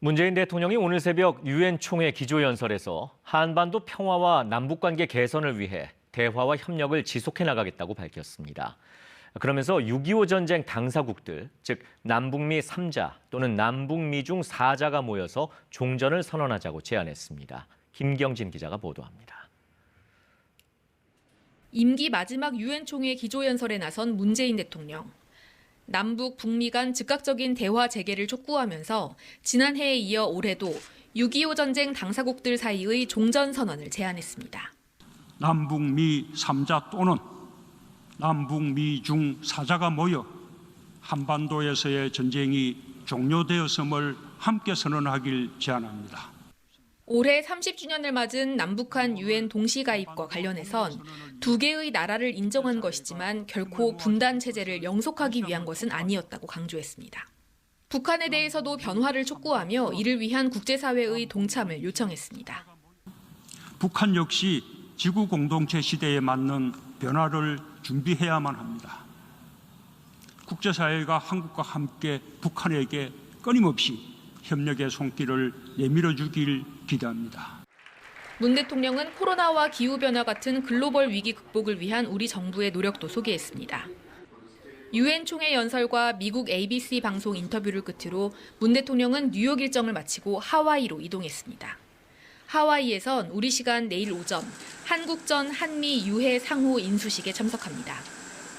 문재인 대통령이 오늘 새벽 유엔 총회 기조연설에서 한반도 평화와 남북 관계 개선을 위해 대화와 협력을 지속해 나가겠다고 밝혔습니다. 그러면서 6.25 전쟁 당사국들, 즉 남북미 3자 또는 남북미 중 4자가 모여서 종전을 선언하자고 제안했습니다. 김경진 기자가 보도합니다. 임기 마지막 유엔 총회 기조연설에 나선 문재인 대통령. 남북 북미 간 즉각적인 대화 재개를 촉구하면서 지난해에 이어 올해도 6.25 전쟁 당사국들 사이의 종전 선언을 제안했습니다. 남북미 3자 또는 남북미 중 4자가 모여 한반도에서의 전쟁이 종료되었음을 함께 선언하길 제안합니다. 올해 30주년을 맞은 남북한 유엔 동시 가입과 관련해선 두 개의 나라를 인정한 것이지만 결코 분단 체제를 영속하기 위한 것은 아니었다고 강조했습니다. 북한에 대해서도 변화를 촉구하며 이를 위한 국제사회의 동참을 요청했습니다. 북한 역시 지구 공동체 시대에 맞는 변화를 준비해야만 합니다. 국제사회가 한국과 함께 북한에게 끊임없이 협력의 손길을 내밀어 주길 기대합니다. 문 대통령은 코로나와 기후변화 같은 글로벌 위기 극복을 위한 우리 정부의 노력도 소개했습니다. 유엔 총회 연설과 미국 ABC 방송 인터뷰를 끝으로 문 대통령은 뉴욕 일정을 마치고 하와이로 이동했습니다. 하와이에선 우리 시간 내일 오전 한국전 한미 유해 상호 인수식에 참석합니다.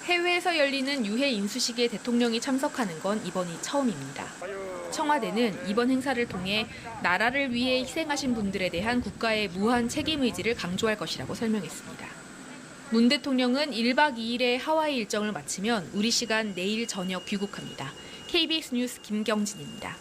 해외에서 열리는 유해 인수식에 대통령이 참석하는 건 이번이 처음입니다. 청와대는 이번 행사를 통해 나라를 위해 희생하신 분들에 대한 국가의 무한 책임 의지를 강조할 것이라고 설명했습니다. 문 대통령은 1박 2일의 하와이 일정을 마치면 우리 시간 내일 저녁 귀국합니다. KBS 뉴스 김경진입니다.